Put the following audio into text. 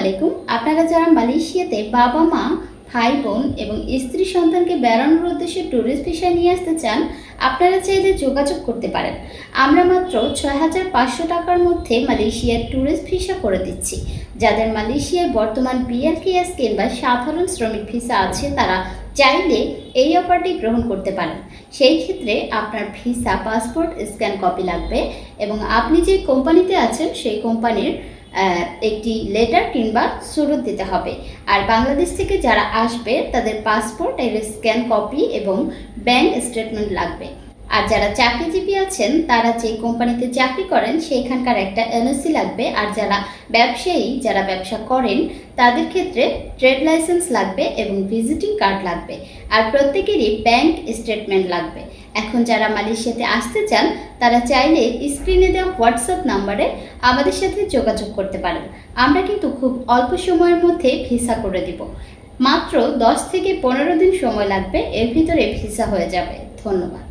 আলাইকুম। আপনারা যারা মালয়েশিয়াতে বাবা, মা, ভাই, বোন এবং স্ত্রী সন্তানকে বেড়ানোর উদ্দেশ্যে ট্যুরিস্ট ভিসা নিয়ে আসতে চান, আপনারা চাইলে যোগাযোগ করতে পারেন। আমরা মাত্র ছয় হাজার পাঁচশো টাকার মধ্যে মালয়েশিয়ার ট্যুরিস্ট ভিসা করে দিচ্ছি। যাদের মালয়েশিয়ায় বর্তমান বিএলকেএ স্কিম বা সাধারণ শ্রমিক ভিসা আছে, তারা চাইলে এই অফারটি গ্রহণ করতে পারেন। সেই ক্ষেত্রে আপনার ভিসা পাসপোর্ট স্ক্যান কপি লাগবে এবং আপনি যে কোম্পানিতে আছেন, সেই কোম্পানির একটি লেটার কিংবা সুরত দিতে হবে। আর বাংলাদেশ থেকে যারা আসবে, তাদের পাসপোর্ট এর স্ক্যান কপি এবং ব্যাংক স্টেটমেন্ট লাগবে। আর যারা চাকরিজীবী আছেন, তারা যে কোম্পানিতে চাকরি করেন, সেখানকার একটা এনওসি লাগবে। আর যারা ব্যবসায়ী, যারা ব্যবসা করেন, তাদের ক্ষেত্রে ট্রেড লাইসেন্স লাগবে এবং ভিজিটিং কার্ড লাগবে। আর প্রত্যেকেরই ব্যাংক স্টেটমেন্ট লাগবে। এখন যারা মালয়েশিয়াতে আসতে চান, তারা চাইলে স্ক্রিনে দেওয়া হোয়াটসঅ্যাপ নাম্বারে আমাদের সাথে যোগাযোগ করতে পারেন। আমরা কিন্তু খুব অল্প সময়ের মধ্যে ভিসা করে দিব। মাত্র দশ থেকে পনেরো দিন সময় লাগবে, এর ভিতরে ভিসা হয়ে যাবে। ধন্যবাদ।